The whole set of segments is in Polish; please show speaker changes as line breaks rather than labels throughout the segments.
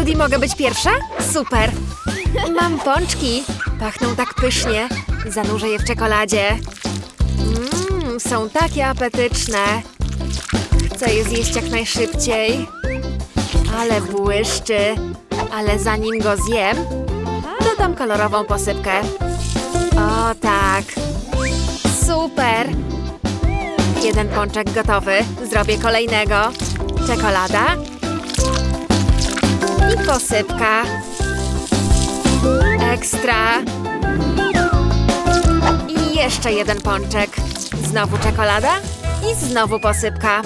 Judy, mogę być pierwsza? Super! Mam pączki. Pachną tak pysznie. Zanurzę je w czekoladzie. Mmm, są takie apetyczne. Chcę je zjeść jak najszybciej. Ale błyszczy. Ale zanim go zjem, dodam kolorową posypkę. O tak. Super. Jeden pączek gotowy. Zrobię kolejnego. Czekolada. I posypka. Ekstra. I jeszcze jeden pączek. Znowu czekolada i znowu posypka.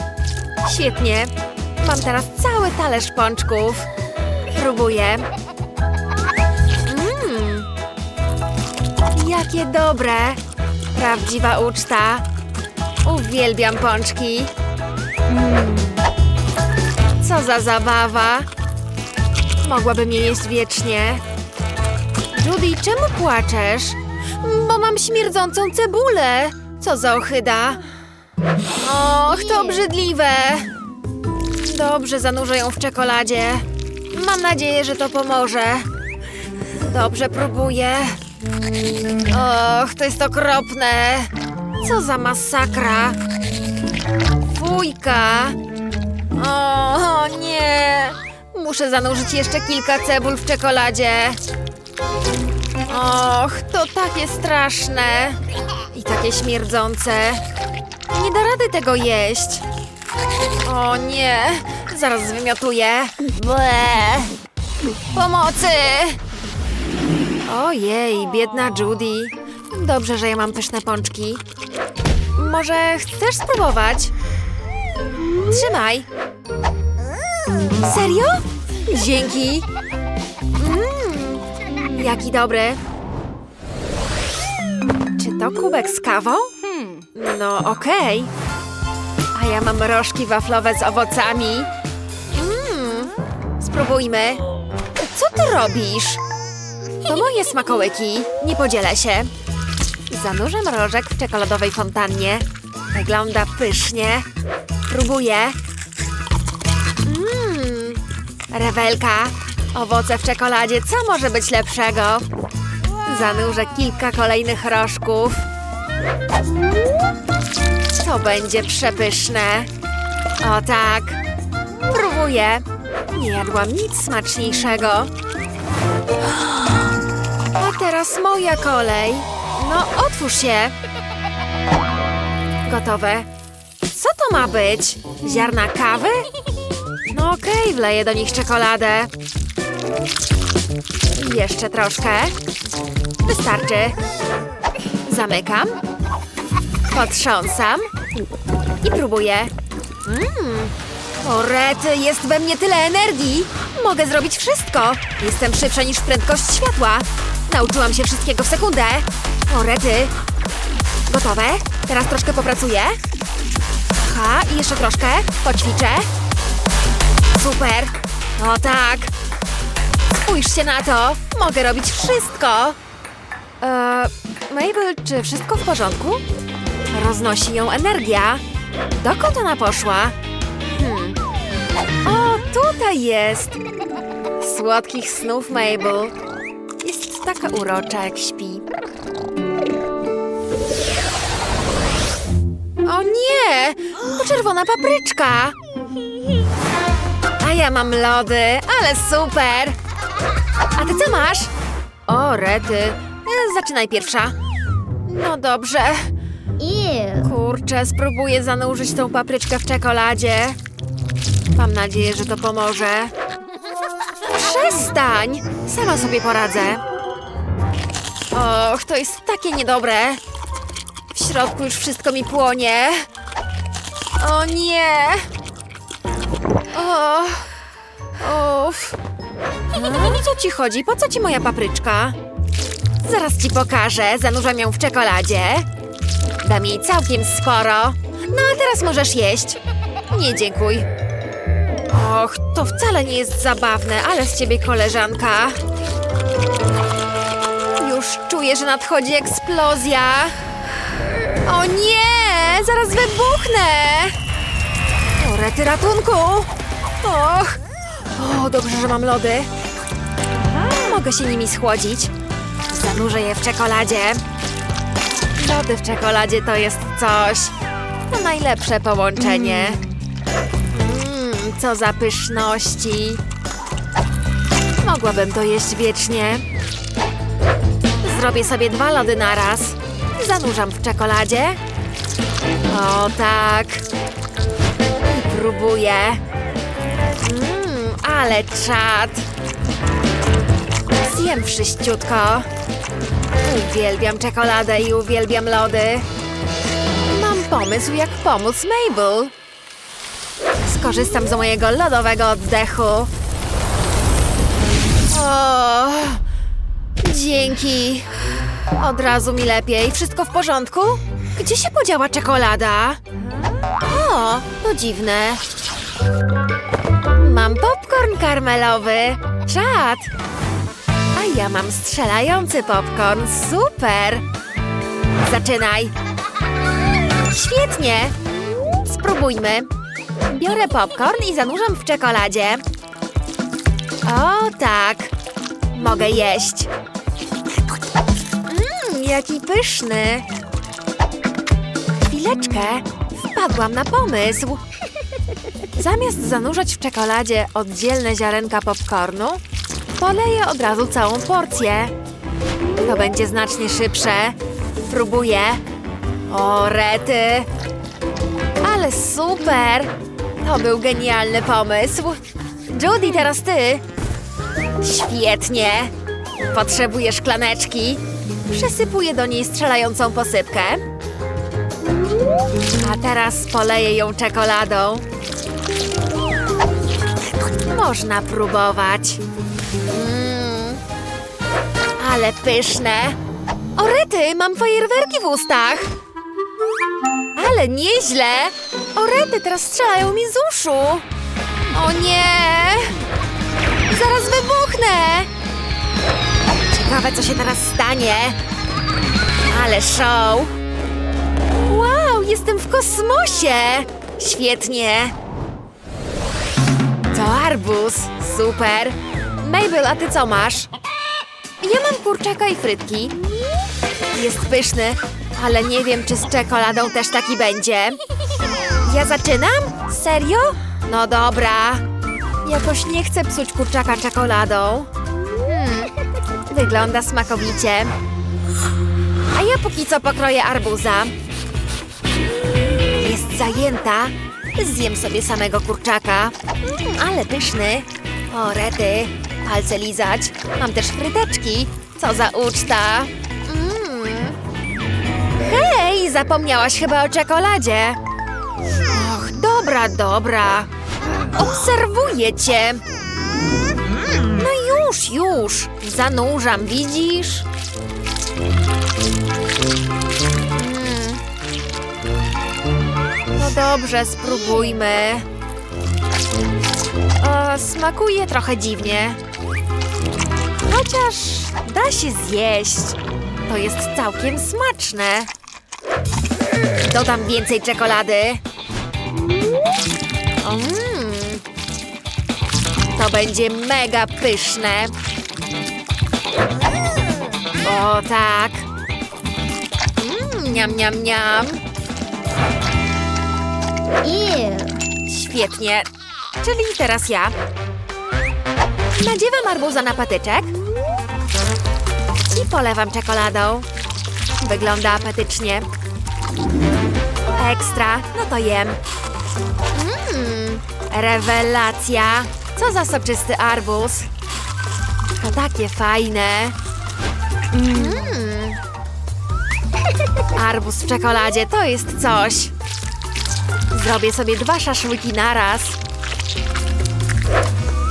Świetnie. Mam teraz cały talerz pączków. Próbuję. Mmm. Jakie dobre. Prawdziwa uczta. Uwielbiam pączki. Mm. Co za zabawa. Mogłabym je jeść wiecznie. Judy, czemu płaczesz? Bo mam śmierdzącą cebulę. Co za ochyda. Och, to obrzydliwe. Dobrze, zanurzę ją w czekoladzie. Mam nadzieję, że to pomoże. Dobrze, próbuję. Och, to jest okropne. Co za masakra. Fujka. O, o nie. Muszę zanurzyć jeszcze kilka cebul w czekoladzie. Och, to takie straszne. I takie śmierdzące. Nie da rady tego jeść. O nie, zaraz zwymiotuję. Ble. Pomocy! Ojej, biedna Judy. Dobrze, że ja mam pyszne pączki. Może chcesz spróbować? Trzymaj. Serio? Dzięki. Mmm, jaki dobry. Czy to kubek z kawą? No okej. A ja mam rożki waflowe z owocami. Mmm, spróbujmy. Co ty robisz? To moje smakołyki. Nie podzielę się. Zanurzę mrożek w czekoladowej fontannie. Wygląda pysznie. Próbuję. Rewelka. Owoce w czekoladzie. Co może być lepszego? Zanurzę kilka kolejnych rożków. To będzie przepyszne. O tak. Próbuję. Nie jadłam nic smaczniejszego. A teraz moja kolej. No, otwórz się. Gotowe. Co to ma być? Ziarna kawy? No okej, wleję do nich czekoladę. Jeszcze troszkę. Wystarczy. Zamykam. Potrząsam. I próbuję. Mmm. O rety, jest we mnie tyle energii. Mogę zrobić wszystko. Jestem szybsza niż prędkość światła. Nauczyłam się wszystkiego w sekundę. O rety. Gotowe? Teraz troszkę popracuję. Ha, i jeszcze troszkę. Poćwiczę. Super. O tak. Spójrzcie na to. Mogę robić wszystko. Eee, Mabel, czy wszystko w porządku? Roznosi ją energia. Dokąd ona poszła? Hmm. O, tutaj jest! Słodkich snów, Mabel. Jest taka urocza, jak śpi. O nie! To czerwona papryczka! Ja mam lody, ale super! A ty co masz? O, rety. E, Zaczynaj pierwsza. No dobrze. Kurczę, spróbuję zanurzyć tą papryczkę w czekoladzie. Mam nadzieję, że to pomoże. Przestań! Sama sobie poradzę. Och, to jest takie niedobre. W środku już wszystko mi płonie. O nie! Co ci chodzi? Po co ci moja papryczka? Zaraz ci pokażę. Zanurzam ją w czekoladzie. Dam jej całkiem sporo. No a teraz możesz jeść. Nie dziękuj. Och, to wcale nie jest zabawne, ale z ciebie koleżanka. Już czuję, że nadchodzi eksplozja. O nie! Zaraz wybuchnę! O, rety ratunku! Och! O, dobrze, że mam lody. Mogę się nimi schłodzić. Zanurzę je w czekoladzie. Lody w czekoladzie to jest coś. To najlepsze połączenie. Mmm, co za pyszności. Mogłabym to jeść wiecznie. Zrobię sobie dwa lody naraz. Zanurzam w czekoladzie. O tak. Próbuję. Mmm, ale czad. Zjem wszyściutko. Uwielbiam czekoladę i uwielbiam lody. Mam pomysł, jak pomóc Mabel. Skorzystam z mojego lodowego oddechu. O, dzięki. Od razu mi lepiej. Wszystko w porządku? Gdzie się podziała czekolada? O, to dziwne. Mam popcorn karmelowy. Czad. Ja mam strzelający popcorn. Super. Zaczynaj. Świetnie. Spróbujmy. Biorę popcorn i zanurzam w czekoladzie. O, tak. Mogę jeść. Mmm, jaki pyszny. Chwileczkę. Wpadłam na pomysł. Zamiast zanurzać w czekoladzie oddzielne ziarenka popcornu, poleję od razu całą porcję. To będzie znacznie szybsze. Próbuję. O, rety. Ale super! To był genialny pomysł. Judy, teraz ty. Świetnie. Potrzebuję szklaneczki. Przesypuję do niej strzelającą posypkę. A teraz poleję ją czekoladą. Można próbować. Mmm, ale pyszne. O rety, mam fajerwerki w ustach. Ale nieźle. O rety, teraz strzelają mi z uszu. O nie! Zaraz wybuchnę! Ciekawe, co się teraz stanie. Ale show! Wow, jestem w kosmosie! Świetnie! To arbuz. Super. Mabel, a ty co masz? Ja mam kurczaka i frytki. Jest pyszny, ale nie wiem, czy z czekoladą też taki będzie. Ja zaczynam? Serio? No dobra. Jakoś nie chcę psuć kurczaka czekoladą. Hmm, wygląda smakowicie. A ja póki co pokroję arbuza. Jest zajęta. Zjem sobie samego kurczaka. Mm, ale pyszny. O, rety. Palce lizać. Mam też fryteczki. Co za uczta. Mm. Hej, zapomniałaś chyba o czekoladzie. Och, dobra, dobra. Obserwuję cię. No już, już. Zanurzam, widzisz? Mm. No dobrze, spróbujmy. O, smakuje trochę dziwnie. Chociaż da się zjeść. To jest całkiem smaczne. Dodam więcej czekolady. Mm. To będzie mega pyszne. O tak. Mm, niam, niam, niam. Świetnie. Czyli teraz ja. Nadziewam arbuza na patyczek. Polewam czekoladą. Wygląda apetycznie. Ekstra. No to jem. Mmm, rewelacja. Co za soczysty arbuz. To takie fajne. Mmm. Arbuz w czekoladzie to jest coś. Zrobię sobie dwa szaszłyki naraz.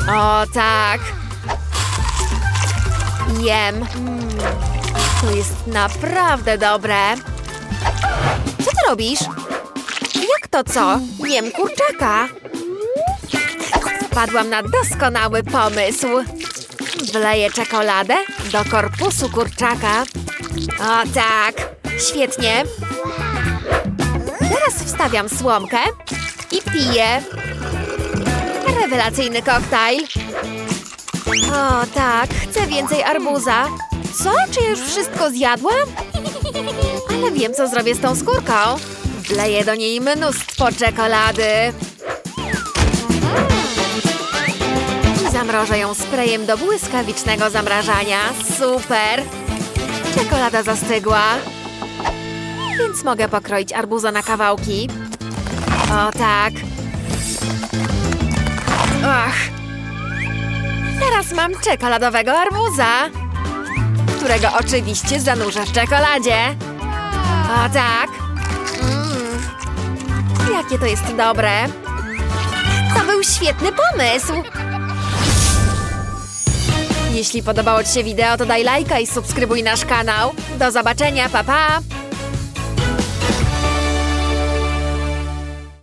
O tak. Jem. Mm, To jest naprawdę dobre. Co ty robisz? Jak to co? Jem kurczaka. Wpadłam na doskonały pomysł. Wleję czekoladę do korpusu kurczaka. O tak. Świetnie. Teraz wstawiam słomkę i piję. Rewelacyjny koktajl. O, tak, chcę więcej arbuza. Co? Czy już wszystko zjadłam? Ale wiem, co zrobię z tą skórką. Wleję do niej mnóstwo czekolady. I zamrożę ją sprayem do błyskawicznego zamrażania. Super! Czekolada zastygła. Więc mogę pokroić arbuza na kawałki. O tak. Ach. Teraz mam czekoladowego arbuza, którego oczywiście zanurzę w czekoladzie. O tak. Mm. Jakie to jest dobre. To był świetny pomysł. Jeśli podobało Ci się wideo, to daj lajka i subskrybuj nasz kanał. Do zobaczenia, pa pa!